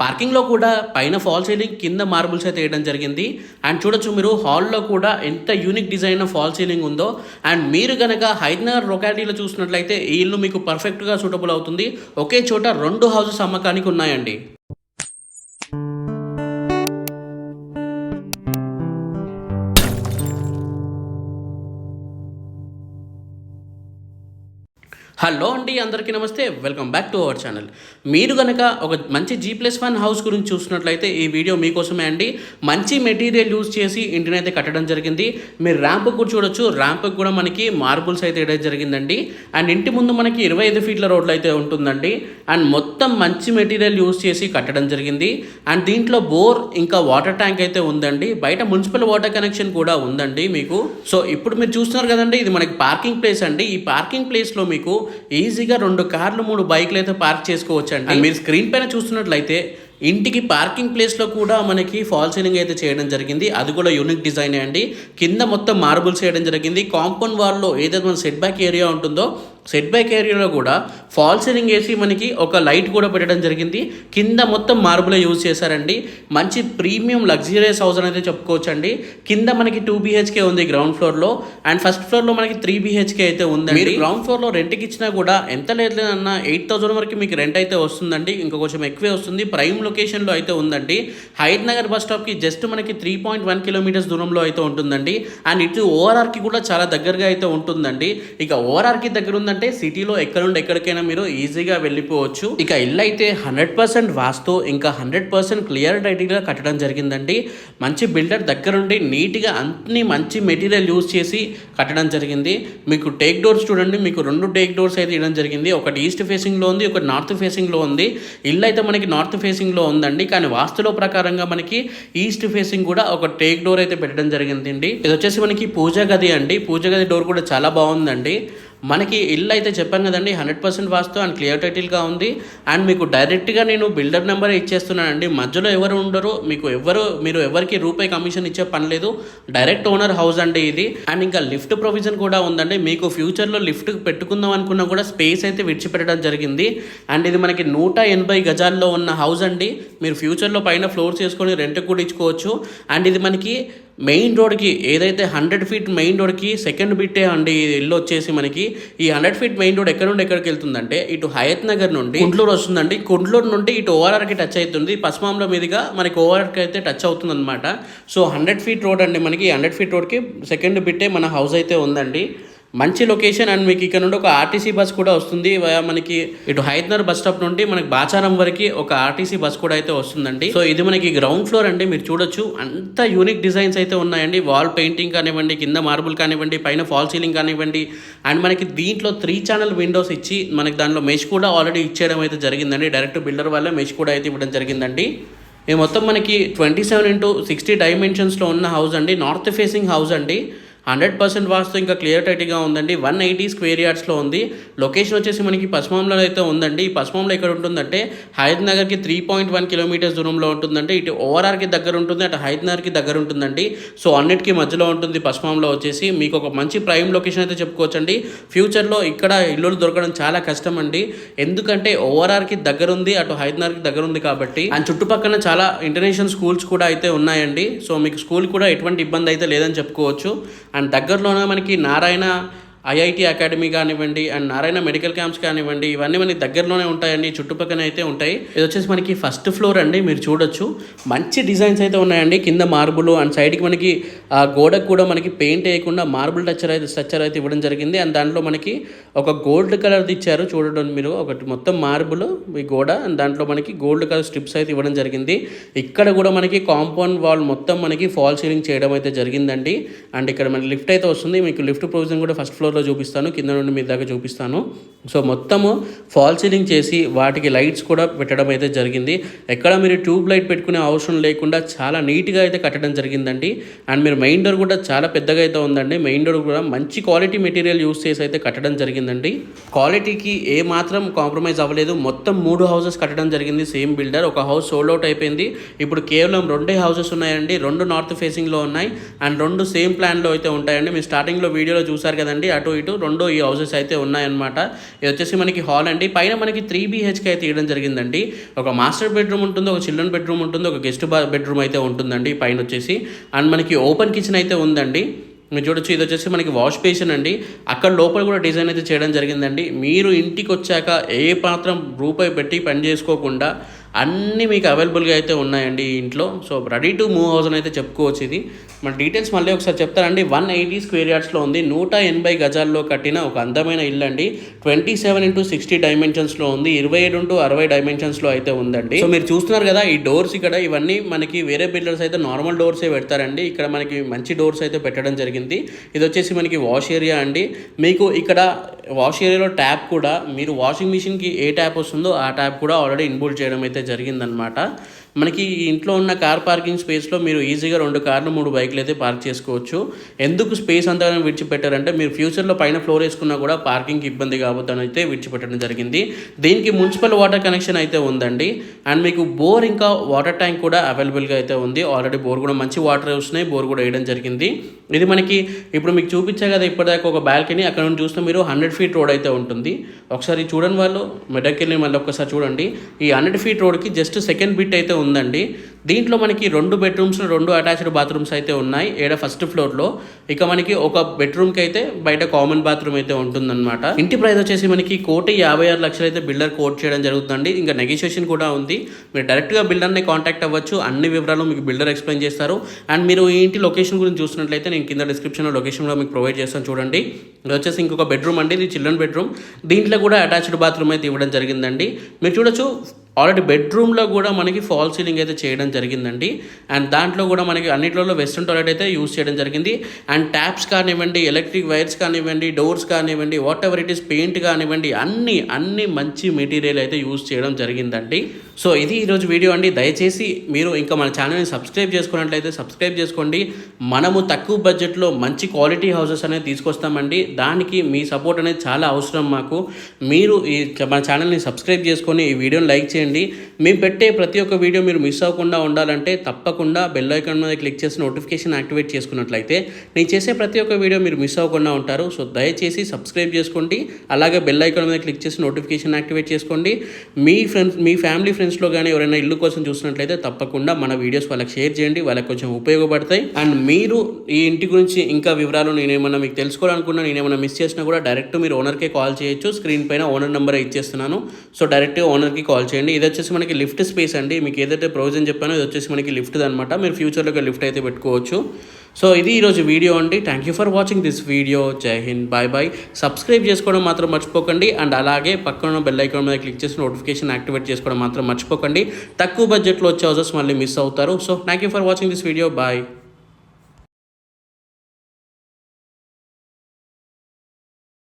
పార్కింగ్లో కూడా పైన fall ceiling కింద మార్బుల్స్ అయితే వేయడం జరిగింది. అండ్ చూడొచ్చు మీరు హాల్లో కూడా ఎంత యూనిక్ డిజైన్ ఫాల్ సీలింగ్ ఉందో. అండ్ మీరు గనక హైదరాబాద్ లొకాలిటీలో చూసినట్లయితే ఈ ఇల్లు మీకు పర్ఫెక్ట్గా సూటబుల్ అవుతుంది. ఒకే చోట రెండు హౌసెస్ అమ్మకానికి ఉన్నాయండి. హలో అండి అందరికీ నమస్తే. Welcome back to our channel. మీరు కనుక ఒక మంచి జీ ప్లస్ వన్ హౌస్ గురించి చూసినట్లయితే ఈ వీడియో మీకోసమే అండి. మంచి మెటీరియల్ యూజ్ చేసి ఇంటిని అయితే కట్టడం జరిగింది. మీరు ర్యాంప్ కూడా చూడొచ్చు. ర్యాంప్ కూడా మనకి మార్బుల్స్ అయితే వేయడం జరిగిందండి. అండ్ ఇంటి ముందు మనకి ఇరవై ఐదు ఫీట్ల రోడ్లు అయితే ఉంటుందండి. అండ్ మొత్తం మంచి మెటీరియల్ యూజ్ చేసి కట్టడం జరిగింది. అండ్ దీంట్లో బోర్ ఇంకా వాటర్ ట్యాంక్ అయితే ఉందండి. బయట మున్సిపల్ వాటర్ కనెక్షన్ కూడా ఉందండి మీకు. సో ఇప్పుడు మీరు చూస్తున్నారు కదండి ఇది మనకి పార్కింగ్ ప్లేస్ అండి. ఈ పార్కింగ్ ప్లేస్లో మీకు ఈజీగా రెండు కార్లు మూడు బైక్లు అయితే పార్క్ చేసుకోవచ్చు అండి మీరు స్క్రీన్ పైన చూస్తున్నట్లయితే ఇంటికి పార్కింగ్ ప్లేస్లో కూడా మనకి ఫాల్ సీలింగ్ అయితే చేయడం జరిగింది. అది కూడా యూనిక్ డిజైన్ అండి. కింద మొత్తం మార్బుల్స్ చేయడం జరిగింది. కాంపౌండ్ వాల్లో ఏదైతే మన సెట్ బ్యాక్ ఏరియా ఉంటుందో సెట్ బ్యాక్ ఏరియాలో కూడా ఫాల్ సీలింగ్ వేసి మనకి ఒక లైట్ కూడా పెట్టడం జరిగింది. కింద మొత్తం మార్బుల్ యూజ్ చేశారండి. మంచి ప్రీమియం లగ్జరియస్ హౌస్ అనేది అయితే చెప్పుకోవచ్చు అండి కింద మనకి టూ బీహెచ్కే ఉంది గ్రౌండ్ ఫ్లోర్లో అండ్ ఫస్ట్ ఫ్లోర్లో మనకి త్రీ బీహెచ్కే అయితే ఉందండి. మీరు గ్రౌండ్ ఫ్లోర్లో రెంట్కి ఇచ్చినా కూడా ఎంత లేదన్నా ఎయిట్ థౌసండ్ వరకు మీకు రెంట్ అయితే వస్తుందండి. ఇంకా కొంచెం ఎక్కువే వస్తుంది. ప్రైమ్ లొకేషన్లో అయితే ఉందండి. హైద్ నగర్ బస్ స్టాప్కి జస్ట్ మనకి త్రీ పాయింట్ వన్ కిలోమీటర్స్ దూరంలో అయితే ఉంటుందండి. అండ్ ఇటు ఓఆర్ఆర్కి కూడా చాలా దగ్గరగా అయితే ఉంటుందండి. ఇక ఓఆర్ఆర్కి దగ్గర ఉందంటే సిటీలో ఎక్కడ నుండి ఎక్కడికైనా మీరు ఈజీగా వెళ్ళిపోవచ్చు. ఇక ఇల్లు అయితే హండ్రెడ్ పర్సెంట్ వాస్తు ఇంకా హండ్రెడ్ పర్సెంట్ క్లియర్గా కట్టడం జరిగిందండి. మంచి బిల్డర్ దగ్గరుండి నీట్గా అన్ని మంచి మెటీరియల్ యూజ్ చేసి కట్టడం జరిగింది. మీకు టేక్ డోర్స్ చూడండి మీకు రెండు టేక్ డోర్స్ అయితే ఇవ్వడం జరిగింది. ఒకటి ఈస్ట్ ఫేసింగ్లో ఉంది ఒకటి నార్త్ ఫేసింగ్లో ఉంది. ఇల్లు అయితే మనకి నార్త్ ఫేసింగ్లో ఉందండి. కానీ వాస్తులో ప్రకారంగా మనకి ఈస్ట్ ఫేసింగ్ కూడా ఒక టేక్ డోర్ అయితే పెట్టడం జరిగిందండి. ఇది వచ్చేసి మనకి పూజ గది అండి. పూజ గది డోర్ కూడా చాలా బాగుందండి. మనకి ఇల్లు అయితే చెప్పాను కదండి hundred percent vastu and clear టైటిల్గా ఉంది. అండ్ మీకు డైరెక్ట్గా నేను బిల్డర్ నెంబర్ ఇచ్చేస్తున్నానండి. మధ్యలో ఎవరు ఉండరు మీకు ఎవరు మీరు ఎవరికి రూపాయి కమిషన్ ఇచ్చే పని లేదు. డైరెక్ట్ ఓనర్ హౌస్ అండి ఇది. అండ్ ఇంకా లిఫ్ట్ ప్రొవిజన్ కూడా ఉందండి. మీకు ఫ్యూచర్లో లిఫ్ట్ పెట్టుకుందాం అనుకున్నా కూడా స్పేస్ అయితే విడిచిపెట్టడం జరిగింది. అండ్ ఇది మనకి నూట ఎనభై గజాల్లో ఉన్న హౌస్ అండి. మీరు ఫ్యూచర్లో పైన ఫ్లోర్స్ చేసుకొని రెంట్ కూడా ఇచ్చుకోవచ్చు. అండ్ ఇది మనకి మెయిన్ రోడ్కి ఏదైతే హండ్రెడ్ ఫీట్ మెయిన్ రోడ్కి సెకండ్ బిట్టే అండి ఇల్లు వచ్చేసి మనకి ఈ హండ్రెడ్ ఫీట్ మెయిన్ రోడ్ ఎక్కడ నుండి ఎక్కడికి వెళ్తుందంటే ఇటు హయత్ నగర్ నుండి కుంట్లూరు వస్తుందండి. కుంట్లూరు నుండి ఇటు ఓఆర్ఆర్కి టచ్ అవుతుంది. పశ్చిమాంలో మీదుగా మనకి ఓఆర్ఆర్కి అయితే టచ్ అవుతుంది అనమాట సో హండ్రెడ్ ఫీట్ రోడ్ అండి మనకి. హండ్రెడ్ ఫీట్ రోడ్కి సెకండ్ బిట్టే మన హౌస్ అయితే ఉందండి. మంచి లొకేషన్ అండ్ మీకు ఇక్కడ నుండి ఒక ఆర్టీసీ బస్ కూడా వస్తుంది. మనకి ఇటు హైదనగర్ బస్ స్టాప్ నుండి మనకి బాచారం వరకు ఒక ఆర్టీసీ బస్ కూడా అయితే వస్తుందండి. సో ఇది మనకి గ్రౌండ్ ఫ్లోర్ అండి మీరు చూడొచ్చు. అంత యూనిక్ డిజైన్స్ అయితే ఉన్నాయండి. వాల్ పెయింటింగ్ కానివ్వండి కింద మార్బుల్ కానివ్వండి పైన ఫాల్ సీలింగ్ కానివ్వండి. అండ్ మనకి దీంట్లో త్రీ ఛానల్ విండోస్ ఇచ్చి మనకి దానిలో మెష్ కూడా ఆల్రెడీ ఇచ్చేయడం అయితే జరిగిందండి. డైరెక్ట్ బిల్డర్ వల్ల మెష్ కూడా అయితే ఇవ్వడం జరిగిందండి. ఇది మొత్తం మనకి ట్వంటీ సెవెన్ ఇంటూ సిక్స్టీ డైమెన్షన్స్లో ఉన్న హౌస్ అండి. నార్త్ ఫేసింగ్ హౌస్ అండి. హండ్రెడ్ పర్సెంట్ వాస్తు ఇంకా క్లియర్ టైట్గా ఉందండి. వన్ ఎయిటీ స్క్వేర్ యార్డ్స్లో ఉంది. లొకేషన్ వచ్చేసి మనకి పశ్చిమంలో అయితే ఉందండి. ఈ పశ్చిమంలో ఎక్కడ ఉంటుందంటే హైద్ నగర్కి త్రీ పాయింట్ వన్ కిలోమీటర్స్ దూరంలో ఉంటుందండి. ఇటు ఓఆర్ఆర్కి దగ్గర ఉంటుంది అటు హైద్ నగర్కి దగ్గర ఉంటుందండి. సో అన్నిటికీ మధ్యలో ఉంటుంది పశ్చిమంలో వచ్చేసి. మీకు ఒక మంచి ప్రైమ్ లొకేషన్ అయితే చెప్పుకోవచ్చండి. ఫ్యూచర్లో ఇక్కడ ఇల్లులు దొరకడం చాలా కష్టం అండి ఎందుకంటే ఓఆర్ఆర్కి దగ్గర ఉంది అటు హైద్ నగర్కి దగ్గర ఉంది కాబట్టి. అండ్ చుట్టుపక్కల చాలా ఇంటర్నేషనల్ స్కూల్స్ కూడా అయితే ఉన్నాయండి. సో మీకు స్కూల్ కూడా ఎటువంటి ఇబ్బంది అయితే లేదని చెప్పుకోవచ్చు. అండ్ దగ్గరలోనే మనకి నారాయణ ఐఐటి అకాడమీ కానివ్వండి అండ్ నారాయణ మెడికల్ క్యాంప్స్ కానివ్వండి ఇవన్నీ మనకి దగ్గరలోనే ఉంటాయండి చుట్టుపక్కన అయితే ఉంటాయి. ఇది వచ్చేసి మనకి ఫస్ట్ ఫ్లోర్ అండి మీరు చూడొచ్చు. మంచి డిజైన్స్ అయితే ఉన్నాయండి కింద మార్బుల్ అండ్ సైడ్కి మనకి ఆ గోడకు కూడా మనకి పెయింట్ వేయకుండా మార్బుల్ టచ్చర్ అయితే స్ట్రక్చర్ అయితే ఇవ్వడం జరిగింది. అండ్ దాంట్లో మనకి ఒక గోల్డ్ కలర్ది ఇచ్చారు చూడడం మీరు. ఒకటి మొత్తం మార్బుల్ ఈ గోడ అండ్ దాంట్లో మనకి గోల్డ్ కలర్ స్ట్రిప్స్ అయితే ఇవ్వడం జరిగింది. ఇక్కడ కూడా మనకి కాంపౌండ్ వాల్ మొత్తం మనకి ఫాల్ సీలింగ్ చేయడం అయితే జరిగిందండి. అండ్ ఇక్కడ మనకి లిఫ్ట్ అయితే వస్తుంది. మీకు లిఫ్ట్ ప్రొవిజన్ కూడా ఫస్ట్ ఫ్లోర్ టాప్లో చూపిస్తాను. కింద నుండి మీ దాకా చూపిస్తాను. సో మొత్తము ఫాల్ సీలింగ్ చేసి వాటికి లైట్స్ కూడా పెట్టడం అయితే జరిగింది. ఎక్కడ మీరు ట్యూబ్ లైట్ పెట్టుకునే అవసరం లేకుండా చాలా నీట్గా అయితే కట్టడం జరిగిందండి. అండ్ మీరు మెయిన్ డోర్ కూడా చాలా పెద్దగా అయితే ఉందండి. మెయిన్ డోర్ కూడా మంచి క్వాలిటీ మెటీరియల్ యూస్ చేసి అయితే కట్టడం జరిగిందండి. క్వాలిటీకి ఏ మాత్రం కాంప్రమైజ్ అవ్వలేదు. మొత్తం మూడు హౌసెస్ కట్టడం జరిగింది. సేమ్ బిల్డర్ ఒక హౌస్ సోల్డ్ అవుట్ అయిపోయింది. ఇప్పుడు కేవలం రెండే హౌసెస్ ఉన్నాయండి. రెండు నార్త్ ఫేసింగ్లో ఉన్నాయి. అండ్ రెండు సేమ్ ప్లాన్లో అయితే ఉంటాయండి. మీరు స్టార్టింగ్లో వీడియోలో చూసారు కదండి. అటు ఇటు రెండు ఈ హౌసెస్ అయితే ఉన్నాయన్నమాట. ఇది వచ్చేసి మనకి హాల్ అండి. పైన మనకి త్రీ బీహెచ్కే అయితే ఇవ్వడం జరిగిందండి. ఒక మాస్టర్ బెడ్రూమ్ ఉంటుంది ఒక చిల్డ్రన్ బెడ్రూమ్ ఉంటుంది ఒక గెస్ట్ బెడ్రూమ్ అయితే ఉంటుందండి పైన వచ్చేసి. అండ్ మనకి ఓపెన్ కిచెన్ అయితే ఉందండి. మీరు చూడొచ్చు ఇది వచ్చేసి మనకి వాష్ బేసిన్ అండి. అక్కడ లోపల కూడా డిజైన్ అయితే చేయడం జరిగిందండి. మీరు ఇంటికి వచ్చాక ఏ పాత్రం రూపాయి పెట్టి పని చేసుకోకుండా అన్నీ మీకు అవైలబుల్గా అయితే ఉన్నాయండి ఇంట్లో. So ready to move house అని అయితే చెప్పుకోవచ్చు ఇది. మన డీటెయిల్స్ మళ్ళీ ఒకసారి చెప్తారండి వన్ ఎయిటీ స్క్వేర్ యార్డ్స్లో ఉంది. నూట ఎనభై గజాల్లో కట్టిన ఒక అందమైన ఇల్లు అండి. ట్వంటీ సెవెన్ ఇంటూ సిక్స్టీ డైమెన్షన్స్లో ఉంది. ఇరవై ఏడు ఇంటూ అరవై డైమెన్షన్స్లో అయితే ఉందండి. సో మీరు చూస్తున్నారు కదా ఈ డోర్స్ ఇక్కడ ఇవన్నీ మనకి వేరే బిల్డర్స్ అయితే నార్మల్ డోర్సే పెడతారండి. ఇక్కడ మనకి మంచి డోర్స్ అయితే పెట్టడం జరిగింది. ఇది వచ్చేసి మనకి వాష్ ఏరియా అండి. మీకు ఇక్కడ వాష్ ఏరియాలో ట్యాప్ కూడా మీరు వాషింగ్ మిషన్కి ఏ ట్యాప్ వస్తుందో ఆ ట్యాప్ కూడా ఆల్రెడీ ఇన్బుల్ చేయడం అయితే జరిగిందనమాట. మనకి ఇంట్లో ఉన్న కార్ పార్కింగ్ స్పేస్లో మీరు ఈజీగా రెండు కార్లు మూడు బైక్లు అయితే పార్క్ చేసుకోవచ్చు. ఎందుకు స్పేస్ అంతగానో విడిచిపెట్టారంటే మీరు ఫ్యూచర్లో పైన ఫ్లోర్ వేసుకున్నా కూడా పార్కింగ్కి ఇబ్బంది కాబోతుందని అయితే విడిచిపెట్టడం జరిగింది. దీనికి మున్సిపల్ వాటర్ కనెక్షన్ అయితే ఉందండి. అండ్ మీకు బోర్ ఇంకా వాటర్ ట్యాంక్ కూడా అవైలబుల్గా అయితే ఉంది. ఆల్రెడీ బోర్ కూడా మంచి వాటర్ వస్తున్నాయి. బోర్ కూడా వేయడం జరిగింది. ఇది మనకి ఇప్పుడు మీకు చూపించా కదా ఇప్పటిదాకా ఒక బాల్కనీ. అక్కడ నుండి చూస్తే మీరు హండ్రెడ్ ఫీట్ రోడ్ అయితే ఉంటుంది. ఒకసారి చూడండి వాళ్ళు మెడక్కి వెళ్ళి మళ్ళీ ఒకసారి చూడండి. ఈ హండ్రెడ్ ఫీట్ రోడ్కి జస్ట్ సెకండ్ బిట్ అయితే ఉందండి. దీంట్లో మనకి రెండు బెడ్రూమ్స్ రెండు అటాచ్డ్ బాత్రూమ్స్ అయితే ఉన్నాయి. ఏడ ఫస్ట్ ఫ్లోర్లో ఇక మనకి ఒక బెడ్రూమ్కి అయితే బయట కామన్ బాత్రూమ్ అయితే ఉంటుందన్నమాట. ఇంటి ప్రైస్ వచ్చేసి మనకి కోటి యాభై ఆరు లక్షలు అయితే బిల్డర్ కోట్ చేయడం జరుగుతుందండి. ఇంకా నెగోషియేషన్ కూడా ఉంది. మీరు డైరెక్ట్గా బిల్డర్ని కాంటాక్ట్ అవ్వచ్చు. అన్ని వివరాలు మీకు బిల్డర్ ఎక్స్ప్లెయిన్ చేస్తారు. అండ్ మీరు ఈ ఇంటి లొకేషన్ గురించి చూసినట్లయితే నేను కింద డిస్క్రిప్షన్లో లొకేషన్లో మీకు ప్రొవైడ్ చేస్తాను చూడండి. ఇది వచ్చేసి ఇంకొక బెడ్రూమ్ అండి. ఇది చిల్డ్రన్ బెడ్రూమ్ దీంట్లో కూడా అటాచ్డ్ బాత్రూమ్ అయితే ఇవ్వడం జరిగిందండి. మీరు చూడొచ్చు ఆల్రెడీ బెడ్రూమ్లో కూడా మనకి ఫాల్ సీలింగ్ అయితే చేయడం జరిగిందండి. అండ్ దాంట్లో కూడా మనకి అన్నిట్లలో వెస్ట్రన్ టాయిలెట్ అయితే యూస్ చేయడం జరిగింది. అండ్ ట్యాప్స్ కానివ్వండి ఎలక్ట్రిక్ వైర్స్ కానివ్వండి డోర్స్ కానివ్వండి whatever it is paint కానివ్వండి అన్ని అన్ని మంచి మెటీరియల్ అయితే యూస్ చేయడం జరిగిందండి. సో ఇది ఈరోజు వీడియో అండి. దయచేసి మీరు ఇంకా మన ఛానల్ని సబ్స్క్రైబ్ చేసుకున్నట్లయితే సబ్స్క్రైబ్ చేసుకోండి. మనము తక్కువ బడ్జెట్లో మంచి క్వాలిటీ హౌసెస్ అనేది తీసుకొస్తామండి. దానికి మీ సపోర్ట్ అనేది చాలా అవసరం మాకు. మీరు ఈ మన ఛానల్ని సబ్స్క్రైబ్ చేసుకొని ఈ వీడియోని లైక్ చేయండి. మేము పెట్టే ప్రతి ఒక్క వీడియో మీరు మిస్ అవ్వకుండా ఉండాలంటే తప్పకుండా బెల్ ఐకాన్ మీద క్లిక్ చేసి నోటిఫికేషన్ యాక్టివేట్ చేసుకున్నట్లయితే నేను చేసే ప్రతి ఒక్క వీడియో మీరు మిస్ అవ్వకుండా ఉంటారు. సో దయచేసి సబ్స్క్రైబ్ చేసుకోండి. అలాగే బెల్ ఐకాన్ మీద క్లిక్ చేసి నోటిఫికేషన్ యాక్టివేట్ చేసుకోండి. మీ ఫ్రెండ్స్ మీ ఫ్యామిలీ ఫ్రెండ్స్ ఫ్రెండ్స్లో కానీ ఎవరైనా ఇల్లు కోసం చూసినట్లయితే తప్పకుండా మన వీడియోస్ వాళ్ళకి షేర్ చేయండి. వాళ్ళకి కొంచెం ఉపయోగపడతాయి. అండ్ మీరు ఈ ఇంటి గురించి ఇంకా వివరాలు నేనేమన్నా మీకు తెలుసుకోవాలనుకున్నా నేను ఏమైనా మిస్ చేసినా కూడా డైరెక్ట్ మీరు ఓనర్కే కాల్ చేయొచ్చు. స్క్రీన్ పైన ఓనర్ నెంబర్ ఇచ్చేస్తున్నాను. సో డైరెక్ట్ ఓనర్కి కాల్ చేయండి. ఇది వచ్చేసి మనకి లిఫ్ట్ స్పేస్ అండి. మీకు ఏదైతే ప్రొవిజన్ చెప్పానో ఇది వచ్చేసి మనకి లిఫ్ట్ అనమాట మీరు ఫ్యూచర్లో లిఫ్ట్ అయితే పెట్టుకోవచ్చు. సో ఇది ఈరోజు వీడియో అండి. Thank you for watching this video జై హింద్ బాయ్ బాయ్ సబ్స్క్రైబ్ చేసుకోవడం మాత్రం మర్చిపోకండి. అండ్ అలాగే పక్కన బెల్ ఐకాన్ మీద క్లిక్ చేసి నోటిఫికేషన్ యాక్టివేట్ చేసుకోవడం మాత్రం మర్చిపోకండి. తక్కువ బడ్జెట్లో వచ్చే హౌసెస్ మళ్ళీ మిస్ అవుతారు. So thank you for watching this video bye